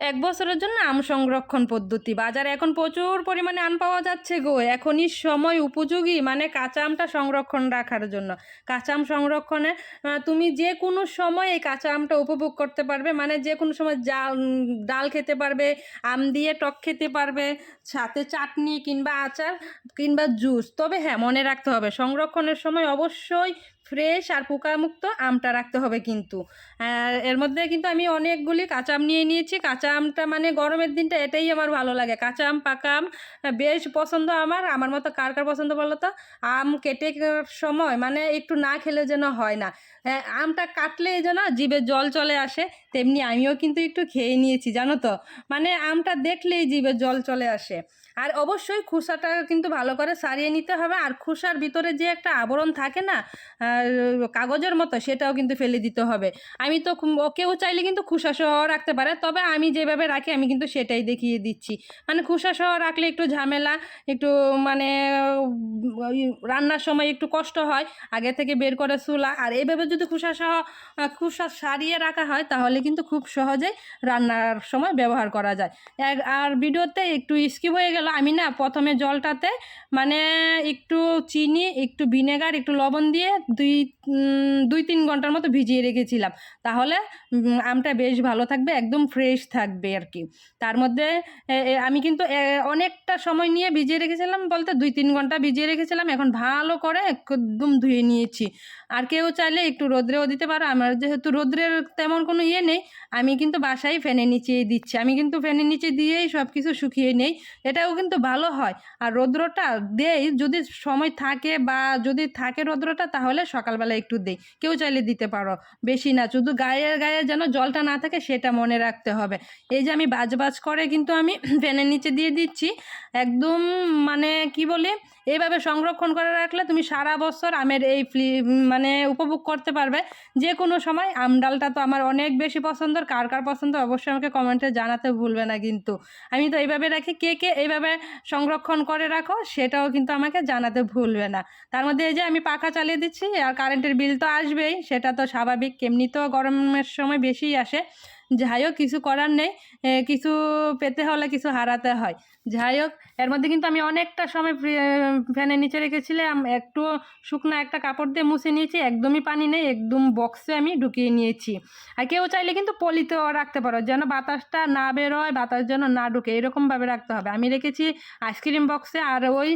এক বছরের জন্য আম সংরক্ষণ পদ্ধতি। বাজারে এখন প্রচুর পরিমাণে আম পাওয়া যাচ্ছে গো। এখনই সময় উপযোগী মানে কাঁচা আমটা সংরক্ষণ রাখার জন্য। কাঁচা আম সংরক্ষণে তুমি যে কোনো সময় এই কাঁচা আমটা উপভোগ করতে পারবে। মানে যে কোনো সময় জাল, ডাল খেতে পারবে, আম দিয়ে টক খেতে পারবে, সাথে চাটনি কিংবা আচার কিংবা জুস। তবে হ্যাঁ মনে রাখতে হবে, সংরক্ষণের সময় অবশ্যই ফ্রেশ আর পোকামুক্ত আমটা রাখতে হবে কিন্তু। এর মধ্যে কিন্তু আমি অনেকগুলি কাঁচা আম নিয়ে নিয়েছি। কাঁচা আমটা মানে গরমের দিনটা এটাই আমার ভালো লাগে। কাঁচা আম পাকা আম বেশ পছন্দ আমার। আমার মতো কার কার পছন্দ বলো তো? আম কেটে সময় মানে একটু না খেলে যেন হয় না। হ্যাঁ, আমটা কাটলে যেন জিভে জল চলে আসে। তেমনি আমিও কিন্তু একটু খেয়ে নিয়েছি, জানো তো? মানে আমটা দেখলেই জিভে জল চলে আসে। আর অবশ্যই খোসাটা কিন্তু ভালো করে সারিয়ে নিতে হবে, আর খোসার ভিতরে যে একটা আবরণ থাকে না কাগজের মতো, সেটাও কিন্তু ফেলে দিতে হবে। আমি তো কেউ চাইলে কিন্তু খোসা সহ রাখতে পারে, তবে আমি যেভাবে রাখি, আমি কিন্তু সেটাই দেখিয়ে দিচ্ছি। মানে খোসা সহ রাখলে একটু ঝামেলা, একটু মানে রান্নার সময় একটু কষ্ট হয়, আগে থেকে বের করে চুলা, আর এইভাবে যদি খোসা সহ খোসা সারিয়ে রাখা হয়, তাহলে কিন্তু খুব সহজেই রান্নার সময় ব্যবহার করা যায়। আর- ভিডিওতে একটু স্কিপ হয়ে গেল, আমি না প্রথমে জলটাতে মানে একটু চিনি, একটু ভিনেগার, একটু লবণ দিয়ে দুই দুই তিন ঘণ্টার মতো ভিজিয়ে রেখেছিলাম। তাহলে আমটা বেশ ভালো থাকবে, একদম ফ্রেশ থাকবে আর কি। তার মধ্যে আমি কিন্তু অনেকটা সময় নিয়ে ভিজিয়ে রেখেছিলাম বলতে দুই তিন ঘণ্টা ভিজিয়ে রেখেছিলাম এখন ভালো করে একদম ধুয়ে নিয়েছি। আর কেউ চাইলে একটু রোদ্রেও দিতে পারো। আমার যেহেতু রোদ্রের তেমন কোনো ইয়ে নেই, আমি কিন্তু বাসায় ফ্যানের নিচেই দিচ্ছি। আমি কিন্তু ফ্যানের নিচে দিয়েই সব কিছু শুকিয়ে নেই, এটাও কিন্তু ভালো হয়। আর রৌদ্রটা দেই, যদি সময় থাকে বা যদি থাকে রৌদ্রটা, তাহলে সকালবেলা একটু দেই। কেউ চাইলে দিতে পারো, বেশি না। শুধু গায়ে গায়ে যেন জলটা না থাকে, সেটা মনে রাখতে হবে। এই যে আমি বাজ বাজ করে কিন্তু আমি ফ্যানের নিচে দিয়ে দিচ্ছি, একদম মানে কি বলি এইভাবে সংরক্ষণ করে রাখলে তুমি সারা বছর আমের এই মানে উপভোগ করতে পারবে। যে কোনো সময় আম ডালটা তো আমার অনেক বেশি পছন্দ কার কার পছন্দ অবশ্যই আমাকে কমেন্টে জানাতে ভুলবে না কিন্তু। আমি তো এইভাবে রাখি। কে কে এইভাবে সংরক্ষণ করে রাখো সেটাও কিন্তু আমাকে জানাতে ভুলবে না। তার মধ্যে এই যে আমি পাখা চালিয়ে দিচ্ছি আর কারেন্টের বিল তো আসবেই। সেটা তো স্বাভাবিক। কেমনি তো গরমের সময় বেশিই আসে। যাই হোক কিছু করার নেই কিছু পেতে হলে কিছু হারাতে হয়। যাই হোক এর মধ্যে কিন্তু আমি অনেকটা সময় ফ্যানের নিচে রেখেছিলাম একটু শুকনো একটা কাপড় দিয়ে মুছে নিয়েছি, একদমই পানি নেই, একদম বক্সে আমি ঢুকিয়ে নিয়েছি। আর কেউ চাইলে কিন্তু পলিতেও রাখতে পারো, যেন বাতাসটা না বেরোয় বাতাস যেন না ঢুকে, এরকমভাবে রাখতে হবে। আমি রেখেছি আইসক্রিম বক্সে, আর ওই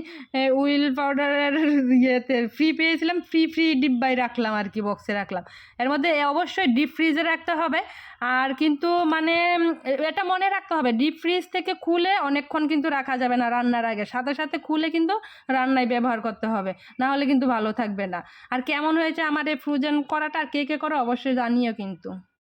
উইল পাউডারের ইয়েতে ফ্রি পেয়েছিলাম ফ্রি ফ্রি ডিব্বাই রাখলাম আর কি, বক্সে রাখলাম। এর মধ্যে অবশ্যই ডিপ ফ্রিজে রাখতে হবে আর কিন্তু মানে এটা মনে রাখতে হবে ডিপ ফ্রিজ থেকে খুলে অনেকক্ষণ কিন্তু রাখা যাবে না রান্নার আগে। সাথে সাথে খুলে কিন্তু রান্নায় ব্যবহার করতে হবে, না হলে কিন্তু ভালো থাকবে না। আর কেমন হয়েছে আমার এই ফ্রোজেন করাটা, আর কে কে করো অবশ্যই জানিও কিন্তু।